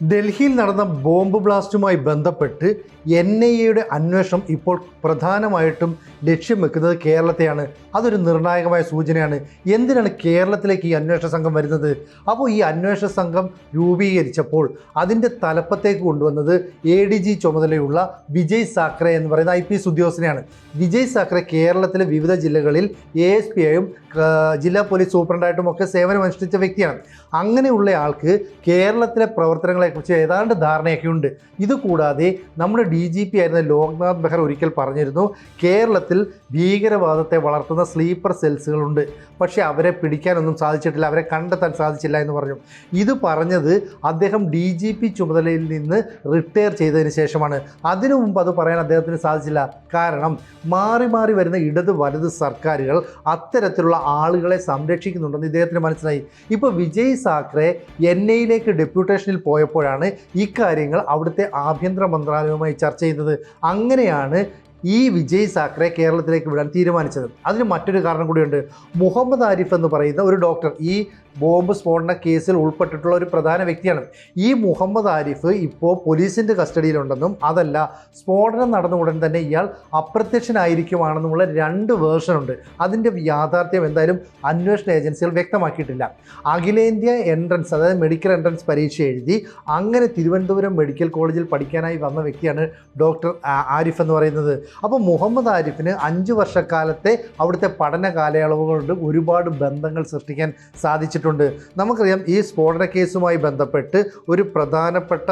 ഡൽഹിയിൽ നടന്ന ബോംബ് ബ്ലാസ്റ്റുമായി ബന്ധപ്പെട്ട് എൻ ഐ എയുടെ അന്വേഷണം ഇപ്പോൾ പ്രധാനമായിട്ടും ലക്ഷ്യം വെക്കുന്നത് കേരളത്തെയാണ്. അതൊരു നിർണായകമായ സൂചനയാണ്. എന്തിനാണ് കേരളത്തിലേക്ക് ഈ അന്വേഷണ സംഘം വരുന്നത്? അപ്പോൾ ഈ അന്വേഷണ സംഘം രൂപീകരിച്ചപ്പോൾ അതിന്റെ തലപ്പത്തേക്ക് കൊണ്ടുവന്നത് എ ഡി ജി ചുമതലയുള്ള വിജയ് സാക്രെ എന്ന് പറയുന്ന ഐ പി എസ് ഉദ്യോഗസ്ഥനെയാണ്. വിജയ് സാക്രെ കേരളത്തിലെ വിവിധ ജില്ലകളിൽ എ എസ് പി ആയും ജില്ലാ പോലീസ് സൂപ്രണ്ടായിട്ടും ഒക്കെ സേവനമനുഷ്ഠിച്ച വ്യക്തിയാണ്. അങ്ങനെയുള്ള ആൾക്ക് കേരളത്തിലെ പ്രവർത്തനങ്ങളെക്കുറിച്ച് ഏതാണ്ട് ധാരണയൊക്കെ ഉണ്ട് ഇതുകൂടാതെ നമ്മുടെ ഡി ജി പി ആയിരുന്ന ലോക്നാഥ് ബെഹ്റ ഒരിക്കൽ പറഞ്ഞിരുന്നു കേരളത്തിൽ ഭീകരവാദത്തെ വളർത്തുന്ന സ്ലീപ്പർ സെൽസുകളുണ്ട്. പക്ഷേ അവരെ പിടിക്കാനൊന്നും സാധിച്ചിട്ടില്ല അവരെ കണ്ടെത്താൻ സാധിച്ചില്ല എന്ന് പറഞ്ഞു. ഇത് പറഞ്ഞത് അദ്ദേഹം ഡി ജി പി ചുമതലയിൽ നിന്ന് റിട്ടയർ ചെയ്തതിന് ശേഷമാണ്. അതിനു മുമ്പ് അത് പറയാൻ അദ്ദേഹത്തിന് സാധിച്ചില്ല. കാരണം മാറി മാറി വരുന്ന ഇടത് വലത് സർക്കാരുകൾ അത്തരത്തിലുള്ള ആളുകളെ സംരക്ഷിക്കുന്നുണ്ടെന്ന് ഇദ്ദേഹത്തിന് മനസ്സിലായി. ഇപ്പോൾ വിജയ് സാക്രെ എൻ ഐയിലേക്ക് ഡെപ്യൂട്ടേഷനിൽ പോയപ്പോഴാണ് കാര്യങ്ങൾ അവിടുത്തെ ആഭ്യന്തര മന്ത്രാലയവുമായി ചർച്ച ചെയ്തത് അങ്ങനെയാണ് ഈ വിജയ് സാക്കറെ കേരളത്തിലേക്ക് വിടാൻ തീരുമാനിച്ചത്. അതിന് മറ്റൊരു കാരണം കൂടിയുണ്ട്. മുഹമ്മദ് ആരിഫ് എന്ന് പറയുന്ന ഒരു ഡോക്ടർ ഈ ബോംബ് സ്ഫോടന കേസിൽ ഉൾപ്പെട്ടിട്ടുള്ള ഒരു പ്രധാന വ്യക്തിയാണ്. ഈ മുഹമ്മദ് ആരിഫ് ഇപ്പോൾ പോലീസിന്റെ കസ്റ്റഡിയിലുണ്ടെന്നും അതല്ല സ്ഫോടനം നടന്ന ഉടൻ തന്നെ ഇയാൾ അപ്രത്യക്ഷനായിരിക്കുവാണെന്നുമുള്ള രണ്ട് വേർഷനുണ്ട് അതിന്റെ യാഥാർത്ഥ്യം എന്തായാലും അന്വേഷണ ഏജൻസികൾ വ്യക്തമാക്കിയിട്ടില്ല. അഖിലേന്ത്യാ എൻട്രൻസ് അതായത് മെഡിക്കൽ എൻട്രൻസ് പരീക്ഷ എഴുതി അങ്ങനെ തിരുവനന്തപുരം മെഡിക്കൽ കോളേജിൽ പഠിക്കാനായി വന്ന വ്യക്തിയാണ് ഡോക്ടർ ആരിഫ് എന്ന് പറയുന്നത്. അപ്പോൾ മുഹമ്മദ് ആരിഫിന് അഞ്ച് വർഷക്കാലത്തെ അവിടുത്തെ പഠന കാലയളവുകളുണ്ട് ഒരുപാട് ബന്ധങ്ങൾ സൃഷ്ടിക്കാൻ സാധിച്ചിട്ടുണ്ട്. നമുക്കറിയാം ഈ സ്ഫോടന കേസുമായി ബന്ധപ്പെട്ട് ഒരു പ്രധാനപ്പെട്ട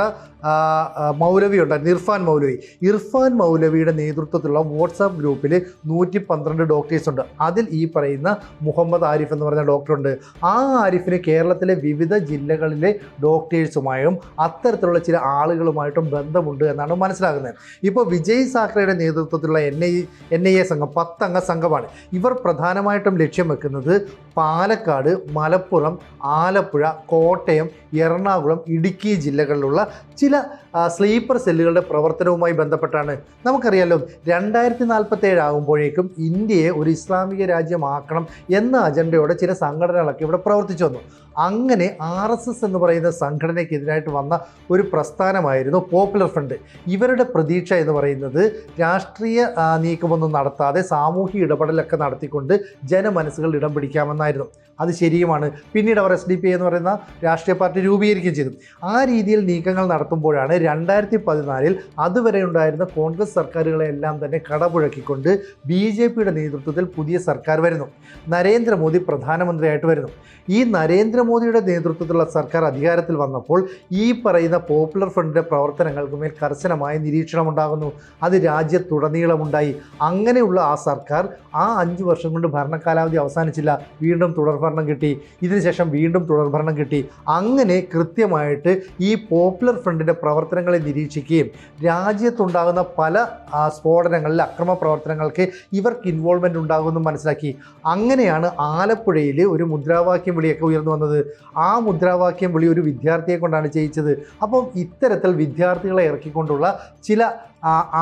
മൗലവി ഉണ്ടായിരുന്നു ഇർഫാൻ മൗലവി. ഇർഫാൻ മൗലവിയുടെ നേതൃത്വത്തിലുള്ള വാട്സാപ്പ് ഗ്രൂപ്പിൽ നൂറ്റി പന്ത്രണ്ട് ഡോക്ടേഴ്സ് ഉണ്ട്. അതിൽ ഈ പറയുന്ന മുഹമ്മദ് ആരിഫ് എന്ന് പറയുന്ന ഡോക്ടറുണ്ട് ആ ആരിഫിന് കേരളത്തിലെ വിവിധ ജില്ലകളിലെ ഡോക്ടേഴ്സുമായും അത്തരത്തിലുള്ള ചില ആളുകളുമായിട്ടും ബന്ധമുണ്ട് എന്നാണ് മനസ്സിലാകുന്നത്. ഇപ്പോൾ വിജയ് സാഖറയുടെ നേതൃത്വത്തിലുള്ള N I N I A സംഘം പത്തംഗ സംഘമാണ്. ഇവർ പ്രധാനമായിട്ടും ലക്ഷ്യം വെക്കുന്നത് പാലക്കാട് മലപ്പുറം ആലപ്പുഴ കോട്ടയം എറണാകുളം ഇടുക്കി ജില്ലകളിലുള്ള ചില സ്ലീപ്പർ സെല്ലുകളുടെ പ്രവർത്തനവുമായി ബന്ധപ്പെട്ടാണ്. നമുക്കറിയാലോ രണ്ടായിരത്തി നാൽപ്പത്തേഴ് ആകുമ്പോഴേക്കും ഇന്ത്യയെ ഒരു ഇസ്ലാമിക രാജ്യമാക്കണം എന്ന അജണ്ടയോടെ ചില സംഘടനകളൊക്കെ ഇവിടെ പ്രവർത്തിച്ചു വന്നു. അങ്ങനെ ആർ എസ് എസ് എന്ന് പറയുന്ന സംഘടനയ്ക്കെതിരായിട്ട് വന്ന ഒരു പ്രസ്ഥാനമായിരുന്നു പോപ്പുലർ ഫ്രണ്ട് ഇവരുടെ പ്രതീക്ഷ എന്ന് പറയുന്നത് രാഷ്ട്രീയ നീക്കമൊന്നും നടത്താതെ സാമൂഹിക ഇടപെടലൊക്കെ നടത്തിക്കൊണ്ട് ജനമനസ്സുകൾ ഇടം പിടിക്കാമെന്നായിരുന്നു. അത് ശരിയുമാണ്. പിന്നീട് അവർ എസ് ഡി പി എന്ന് പറയുന്ന രാഷ്ട്രീയ പാർട്ടി രൂപീകരിക്കുകയും ചെയ്തു. ആ രീതിയിൽ നീക്കങ്ങൾ നടത്തുമ്പോഴാണ് രണ്ടായിരത്തി പതിനാലിൽ അതുവരെ ഉണ്ടായിരുന്ന കോൺഗ്രസ് സർക്കാരുകളെ എല്ലാം തന്നെ കടപുഴക്കിക്കൊണ്ട് ബി ജെ പിയുടെ നേതൃത്വത്തിൽ പുതിയ സർക്കാർ വരുന്നു. നരേന്ദ്രമോദി പ്രധാനമന്ത്രിയായിട്ട് വരുന്നു. ഈ നരേന്ദ്രമോദിയുടെ നേതൃത്വത്തിലുള്ള സർക്കാർ അധികാരത്തിൽ വന്നപ്പോൾ ഈ പറയുന്ന പോപ്പുലർ ഫ്രണ്ടിന്റെ പ്രവർത്തനങ്ങൾക്ക് മേൽ കർശനമായ നിരീക്ഷണം ഉണ്ടാകുന്നു അത് രാജ്യത്തുടനീളമുണ്ടായി. അങ്ങനെയുള്ള ആ സർക്കാർ ആ അഞ്ച് വർഷം കൊണ്ട് ഭരണകാലാവധി അവസാനിച്ചില്ല. വീണ്ടും തുടർഭരണം കിട്ടി ഇതിനുശേഷം വീണ്ടും തുടർഭരണം കിട്ടി. അങ്ങനെ കൃത്യമായിട്ട് ഈ പോപ്പുലർ ഫ്രണ്ടിന്റെ പ്രവർത്തനങ്ങളെ നിരീക്ഷിക്കുകയും രാജ്യത്തുണ്ടാകുന്ന പല സ്ഫോടനങ്ങളിൽ അക്രമ പ്രവർത്തനങ്ങൾക്ക് ഇവർക്ക് ഇൻവോൾവ്മെന്റ് ഉണ്ടാകുമെന്ന് മനസ്സിലാക്കി. അങ്ങനെയാണ് ആലപ്പുഴയിൽ ഒരു മുദ്രാവാക്യം വിളിയൊക്കെ ഉയർന്നു വന്നത്. ആ മുദ്രാവാക്യം വിളി ഒരു വിദ്യാർത്ഥിയെ കൊണ്ടാണ് ചെയ്യിച്ചത്. അപ്പം ഇത്തരത്തിൽ വിദ്യാർത്ഥികളെ ഇറക്കിക്കൊണ്ടുള്ള ചില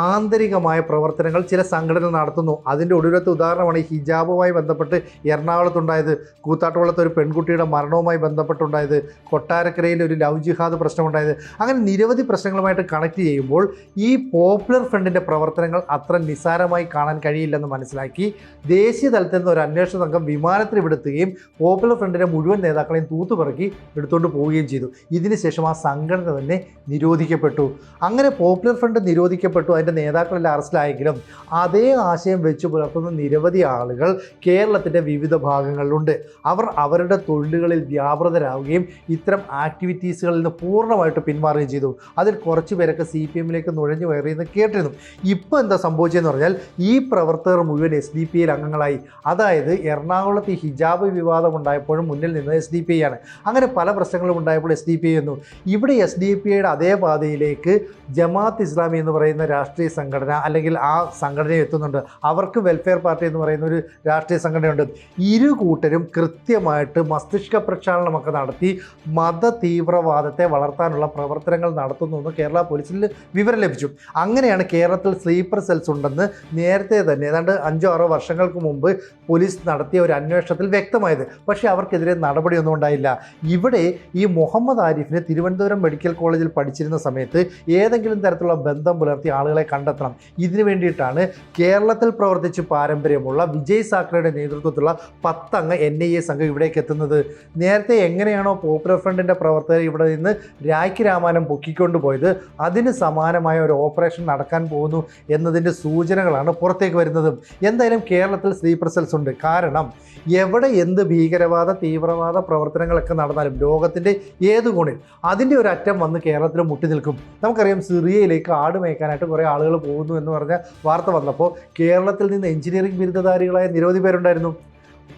ആന്തരികമായ പ്രവർത്തനങ്ങൾ ചില സംഘടനകൾ നടത്തുന്നു. അതിന്റെ ഒടുവിലത്തെ ഉദാഹരണമാണ് ഈ ഹിജാബുമായി ബന്ധപ്പെട്ട് എറണാകുളത്തുണ്ടായത് കൂത്താട്ടുകുളത്ത് ഒരു പെൺകുട്ടിയുടെ മരണവുമായി ബന്ധപ്പെട്ടുണ്ടായത് കൊട്ടാരക്കരയിൽ ഒരു ലവ് ജിഹാദ് പ്രശ്നമുണ്ടായത്. അങ്ങനെ നിരവധി പ്രശ്നങ്ങളുമായിട്ട് കണക്ട് ചെയ്യുമ്പോൾ ഈ പോപ്പുലർ ഫ്രണ്ടിന്റെ പ്രവർത്തനങ്ങൾ അത്ര നിസ്സാരമായി കാണാൻ കഴിയില്ലെന്ന് മനസ്സിലാക്കി ദേശീയ തലത്തിൽ നിന്ന് ഒരു അന്വേഷണ സംഘം വിമാനത്തിൽ വിടുത്തുകയും പോപ്പുലർ ഫ്രണ്ടിന്റെ മുഴുവൻ നേതാക്കളെയും തൂത്തുപിറക്കി എടുത്തുകൊണ്ട് പോവുകയും ചെയ്തു. ഇതിനുശേഷം ആ സംഘടന തന്നെ നിരോധിക്കപ്പെട്ടു. അങ്ങനെ പോപ്പുലർ ഫ്രണ്ട് നിരോധിക്കപ്പെട്ടു അതിന്റെ നേതാക്കളെല്ലാം അറസ്റ്റിലായെങ്കിലും അതേ ആശയം വെച്ച് പുലർത്തുന്ന നിരവധി ആളുകൾ കേരളത്തിന്റെ വിവിധ ഭാഗങ്ങളിലുണ്ട്. അവർ അവരുടെ തൊഴിലുകളിൽ വ്യാപൃതരാവുകയും ഇത്തരം ആക്ടിവിറ്റീസുകളിൽ നിന്ന് പൂർണമായിട്ട് പിന്മാറുകയും ചെയ്തു. അതിൽ കുറച്ച് പേരൊക്കെ സി പി എമ്മിലേക്ക് നുഴഞ്ഞു കയറിയെന്ന് കേട്ടിരുന്നു. ഇപ്പോൾ എന്താ സംഭവിച്ചതെന്ന് പറഞ്ഞാൽ ഈ പ്രവർത്തകർ മുഴുവൻ എസ് ഡി പി അംഗങ്ങളായി. അതായത് എറണാകുളത്ത് ഈ ഹിജാബ് വിവാദം ഉണ്ടായപ്പോഴും മുന്നിൽ നിന്ന് എസ് ഡി പി ഐ ആണ്. അങ്ങനെ പല പ്രശ്നങ്ങളും ഉണ്ടായപ്പോൾ എസ് ഡി പി ഐ എന്നു ഇവിടെ എസ് ഡി പി ഐയുടെ അതേ പാതയിലേക്ക് ജമാഅത്ത് ഇസ്ലാമി എന്ന് പറയുന്ന പറയുന്ന രാഷ്ട്രീയ സംഘടന അല്ലെങ്കിൽ ആ സംഘടന എത്തുന്നുണ്ട്. അവർക്ക് വെൽഫെയർ പാർട്ടി എന്ന് പറയുന്ന ഒരു രാഷ്ട്രീയ സംഘടനയുണ്ട്. ഇരു കൂട്ടരും കൃത്യമായിട്ട് മസ്തിഷ്ക പ്രക്ഷാളനമൊക്കെ നടത്തി മത തീവ്രവാദത്തെ വളർത്താനുള്ള പ്രവർത്തനങ്ങൾ നടത്തുന്നു എന്ന് കേരള പോലീസിൽ വിവരം ലഭിച്ചു. അങ്ങനെയാണ് കേരളത്തിൽ സ്ലീപ്പർ സെൽസ് ഉണ്ടെന്ന് നേരത്തെ തന്നെ ഏതാണ്ട് അഞ്ചോ ആറോ വർഷങ്ങൾക്ക് മുമ്പ് പോലീസ് നടത്തിയ ഒരു അന്വേഷണത്തിൽ വ്യക്തമായത്. പക്ഷേ അവർക്കെതിരെ നടപടിയൊന്നും ഉണ്ടായില്ല. ഇവിടെ ഈ മുഹമ്മദ് ആരിഫിന് തിരുവനന്തപുരം മെഡിക്കൽ കോളേജിൽ പഠിച്ചിരുന്ന സമയത്ത് ഏതെങ്കിലും തരത്തിലുള്ള ബന്ധം പുലർത്തി ആളുകളെ കണ്ടെത്തണം. ഇതിനു വേണ്ടിയിട്ടാണ് കേരളത്തിൽ പ്രവർത്തിച്ച് പാരമ്പര്യമുള്ള വിജയ് സാക്കറയുടെ നേതൃത്വത്തിലുള്ള പത്തംഗ എൻ ഐ എ സംഘം ഇവിടേക്ക് എത്തുന്നത്. നേരത്തെ എങ്ങനെയാണോ പോപ്പുലർ ഫ്രണ്ടിന്റെ പ്രവർത്തകർ ഇവിടെ നിന്ന് രാഖി രാമാനം പൊക്കിക്കൊണ്ടുപോയത് അതിന് സമാനമായ ഒരു ഓപ്പറേഷൻ നടക്കാൻ പോകുന്നു എന്നതിന്റെ സൂചനകളാണ് പുറത്തേക്ക് വരുന്നത്. എന്തായാലും കേരളത്തിൽ സ്ലീപ്പർ സെൽസ് ഉണ്ട്. കാരണം എവിടെ എന്ത് ഭീകരവാദ തീവ്രവാദ പ്രവർത്തനങ്ങളൊക്കെ നടന്നാലും ലോകത്തിന്റെ ഏത് കോണിൽ അതിന്റെ ഒരു അറ്റം വന്ന് കേരളത്തിൽ മുട്ടി നിൽക്കും. നമുക്കറിയാം സിറിയയിലേക്ക് ആട് മേയ്ക്കാനായിട്ട് കുറേ ആളുകൾ പോകുന്നു എന്ന് പറഞ്ഞ വാർത്ത വന്നപ്പോൾ കേരളത്തിൽ നിന്ന് എഞ്ചിനീയറിംഗ് ബിരുദധാരികളായ നിരവധി പേരുണ്ടായിരുന്നു.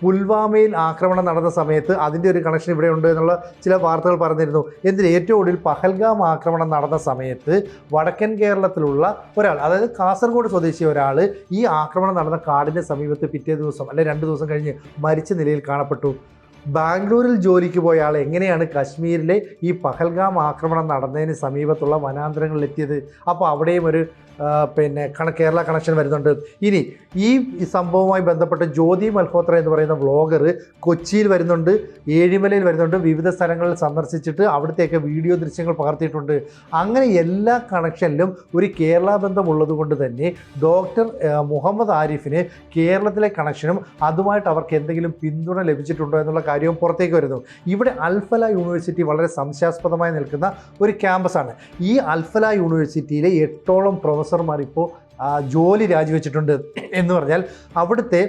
പുൽവാമയിൽ ആക്രമണം നടന്ന സമയത്ത് അതിന്റെ ഒരു കണക്ഷൻ ഇവിടെ ഉണ്ട് എന്നുള്ള ചില വാർത്തകൾ പറഞ്ഞിരുന്നു. എന്തിന് ഏറ്റവും ഒടുവിൽ പഹൽഗാം ആക്രമണം നടന്ന സമയത്ത് വടക്കൻ കേരളത്തിലുള്ള ഒരാൾ അതായത് കാസർഗോഡ് സ്വദേശി ഒരാൾ ഈ ആക്രമണം നടന്ന കാടിന്റെ സമീപത്ത് പിറ്റേ ദിവസം അല്ലെ രണ്ട് ദിവസം കഴിഞ്ഞ് മരിച്ച നിലയിൽ കാണപ്പെട്ടു. ബാംഗ്ലൂരിൽ ജോലിക്ക് പോയ ആൾ എങ്ങനെയാണ് കശ്മീരിലെ ഈ പഹൽഗാം ആക്രമണം നടന്നതിന് സമീപത്തുള്ള വനാന്തരങ്ങളിൽ എത്തിയത് അപ്പോൾ അവിടെയും ഒരു പിന്നെ കണ കേരള കണക്ഷൻ വരുന്നുണ്ട്. ഇനി ഈ സംഭവവുമായി ബന്ധപ്പെട്ട് ജ്യോതി മൽഹോത്ര എന്ന് പറയുന്ന വ്ളോഗർ കൊച്ചിയിൽ വരുന്നുണ്ട് ഏഴിമലയിൽ വരുന്നുണ്ട് വിവിധ സ്ഥലങ്ങളിൽ സന്ദർശിച്ചിട്ട് അവിടുത്തെയൊക്കെ വീഡിയോ ദൃശ്യങ്ങൾ പകർത്തിയിട്ടുണ്ട്. അങ്ങനെ എല്ലാ കണക്ഷനിലും ഒരു കേരള ബന്ധമുള്ളത് കൊണ്ട് തന്നെ ഡോക്ടർ മുഹമ്മദ് ആരിഫിന് കേരളത്തിലെ കണക്ഷനും അതുമായിട്ട് അവർക്ക് എന്തെങ്കിലും പിന്തുണ ലഭിച്ചിട്ടുണ്ടോ എന്നുള്ള കാര്യവും പുറത്തേക്ക് വരുന്നു. ഇവിടെ അൽഫല യൂണിവേഴ്സിറ്റി വളരെ സംശയാസ്പദമായി നിൽക്കുന്ന ഒരു ക്യാമ്പസാണ് ഈ അൽഫല യൂണിവേഴ്സിറ്റിയിലെ എട്ടോളം പ്രൊഫസർമാർ ഇപ്പോൾ ജോലി രാജിവെച്ചിട്ടുണ്ട് എന്ന് പറഞ്ഞാൽ അവിടുത്തെ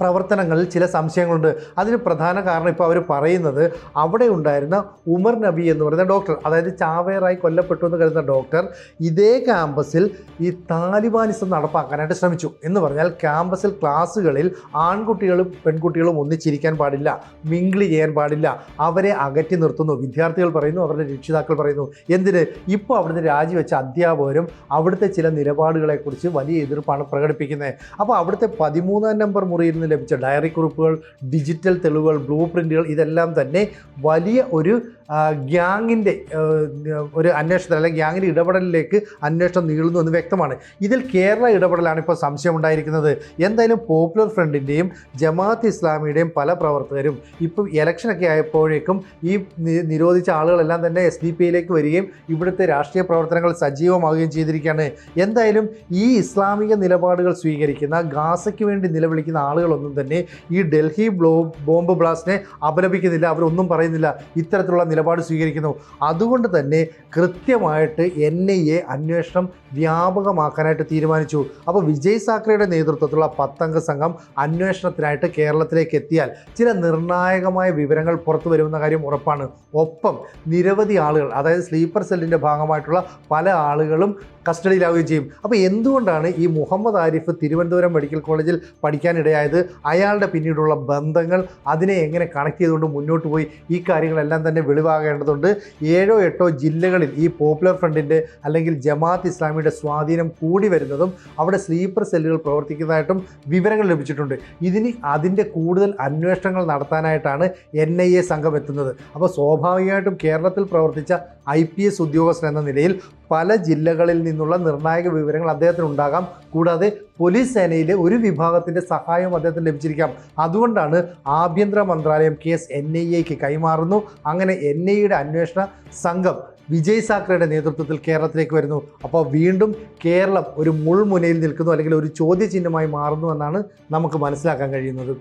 പ്രവർത്തനങ്ങളിൽ ചില സംശയങ്ങളുണ്ട്. അതിന് പ്രധാന കാരണം ഇപ്പോൾ അവർ പറയുന്നത് അവിടെ ഉണ്ടായിരുന്ന ഉമർ നബി എന്ന് പറയുന്ന ഡോക്ടർ അതായത് ചാവേറായി കൊല്ലപ്പെട്ടു എന്ന് കരുതുന്ന ഡോക്ടർ ഇതേ ക്യാമ്പസിൽ ഈ താലിബാനിസം നടപ്പാക്കാനായിട്ട് ശ്രമിച്ചു. എന്ന് പറഞ്ഞാൽ ക്യാമ്പസിൽ ക്ലാസ്സുകളിൽ ആൺകുട്ടികളും പെൺകുട്ടികളും ഒന്നിച്ചിരിക്കാൻ പാടില്ല മിങ്കിൾ ചെയ്യാൻ പാടില്ല അവരെ അകറ്റി നിർത്തുന്നു. വിദ്യാർത്ഥികൾ പറയുന്നു അവരുടെ രക്ഷിതാക്കൾ പറയുന്നു എന്തിന്? ഇപ്പോൾ അവിടുന്ന് രാജിവെച്ച അധ്യാപകരും അവിടുത്തെ ചില നിലപാടുകളെക്കുറിച്ച് വലിയ എതിർപ്പാണ് പ്രകടിപ്പിക്കുന്നത്. അപ്പോൾ അവിടുത്തെ പതിമൂന്നാം നമ്പർ മുറിയിൽ നിന്ന് ലഭിച്ച ഡയറി കുറിപ്പുകൾ ഡിജിറ്റൽ തെളിവുകൾ ബ്ലൂ പ്രിന്റുകൾ ഇതെല്ലാം തന്നെ വലിയ ഒരു ഗ്യാങ്ങിന്റെ ഒരു അന്വേഷണത്തിൽ അല്ലെങ്കിൽ ഗ്യാങ്ങിന്റെ ഇടപെടലിലേക്ക് അന്വേഷണം നീളുന്നു എന്ന് വ്യക്തമാണ്. ഇതിൽ കേരള ഇടപെടലാണ് ഇപ്പോൾ സംശയം ഉണ്ടായിരിക്കുന്നത് എന്തായാലും പോപ്പുലർ ഫ്രണ്ടിന്റെയും ജമാഅത്ത് ഇസ്ലാമിയുടെയും പല പ്രവർത്തകരും ഇപ്പം ഇലക്ഷനൊക്കെ ആയപ്പോഴേക്കും ഈ നിരോധിച്ച ആളുകളെല്ലാം തന്നെ എസ് ഡി വരികയും ഇവിടുത്തെ രാഷ്ട്രീയ പ്രവർത്തനങ്ങൾ സജീവമാവുകയും ചെയ്തിരിക്കുകയാണ്. എന്തായാലും ഈ ഇസ്ലാമിക നിലപാടുകൾ സ്വീകരിക്കുന്ന ഗാസയ്ക്ക് വേണ്ടി നിലവിളിക്കുന്ന ആളുകളൊന്നും തന്നെ ഈ ഡൽഹി ബ്ലോ ബോംബ് ബ്ലാസ്റ്റിനെ അപലപിക്കുന്നില്ല. അവരൊന്നും പറയുന്നില്ല. ഇത്തരത്തിലുള്ള നിലപാട് സ്വീകരിക്കുന്നു. അതുകൊണ്ട് തന്നെ കൃത്യമായിട്ട് എൻ ഐ എ അന്വേഷണം വ്യാപകമാക്കാനായിട്ട് തീരുമാനിച്ചു. അപ്പോൾ വിജയ് സാക്കറയുടെ നേതൃത്വത്തിലുള്ള പത്തംഗ സംഘം അന്വേഷണത്തിനായിട്ട് കേരളത്തിലേക്ക് എത്തിയാൽ ചില നിർണായകമായ വിവരങ്ങൾ പുറത്തു വരുമെന്ന കാര്യം ഉറപ്പാണ്. ഒപ്പം നിരവധി ആളുകൾ അതായത് സ്ലീപ്പർ സെല്ലിന്റെ ഭാഗമായിട്ടുള്ള പല ആളുകളും കസ്റ്റഡിയിലാവുകയും ചെയ്യും. അപ്പോൾ എന്തുകൊണ്ടാണ് ഈ മുഹമ്മദ് ആരിഫ് തിരുവനന്തപുരം മെഡിക്കൽ കോളേജിൽ പഠിക്കാനിടയായത്? അയാളുടെ പിന്നീടുള്ള ബന്ധങ്ങൾ അതിനെ എങ്ങനെ കണക്ട് ചെയ്തുകൊണ്ട് മുന്നോട്ട് പോയി? ഈ കാര്യങ്ങളെല്ലാം തന്നെ വെളിവാകേണ്ടതുണ്ട്. ഏഴോ എട്ടോ ജില്ലകളിൽ ഈ പോപ്പുലർ ഫ്രണ്ടിന്റെ അല്ലെങ്കിൽ ജമാഅത്ത് ഇസ്ലാമിയുടെ സ്വാധീനം കൂടി വരുന്നതും അവിടെ സ്ലീപ്പർ സെല്ലുകൾ പ്രവർത്തിക്കുന്നതായിട്ടും വിവരങ്ങൾ ലഭിച്ചിട്ടുണ്ട്. ഇതിന് അതിന്റെ കൂടുതൽ അന്വേഷണങ്ങൾ നടത്താനായിട്ടാണ് എൻ ഐ എ സംഘം എത്തുന്നത്. അപ്പോൾ സ്വാഭാവികമായിട്ടും കേരളത്തിൽ പ്രവർത്തിച്ച ഐ പി എസ് ഉദ്യോഗസ്ഥൻ എന്ന നിലയിൽ പല ജില്ലകളിൽ നിന്നുള്ള നിർണായക വിവരങ്ങൾ അദ്ദേഹത്തിന് ഉണ്ടാകാം. കൂടാതെ പോലീസ് സേനയിലെ ഒരു വിഭാഗത്തിന്റെ സഹായവും അദ്ദേഹത്തിന് ലഭിച്ചിരിക്കാം. അതുകൊണ്ടാണ് ആഭ്യന്തര മന്ത്രാലയം കേസ് എൻ ഐ എക്ക് കൈമാറുന്നു. അങ്ങനെ എൻ ഐ അന്വേഷണ സംഘം വിജയ് സാക്കറയുടെ നേതൃത്വത്തിൽ കേരളത്തിലേക്ക് വരുന്നു. അപ്പോൾ വീണ്ടും കേരളം ഒരു മുൾമുനയിൽ നിൽക്കുന്നു അല്ലെങ്കിൽ ഒരു ചോദ്യചിഹ്നമായി മാറുന്നു എന്നാണ് നമുക്ക് മനസ്സിലാക്കാൻ കഴിയുന്നത്.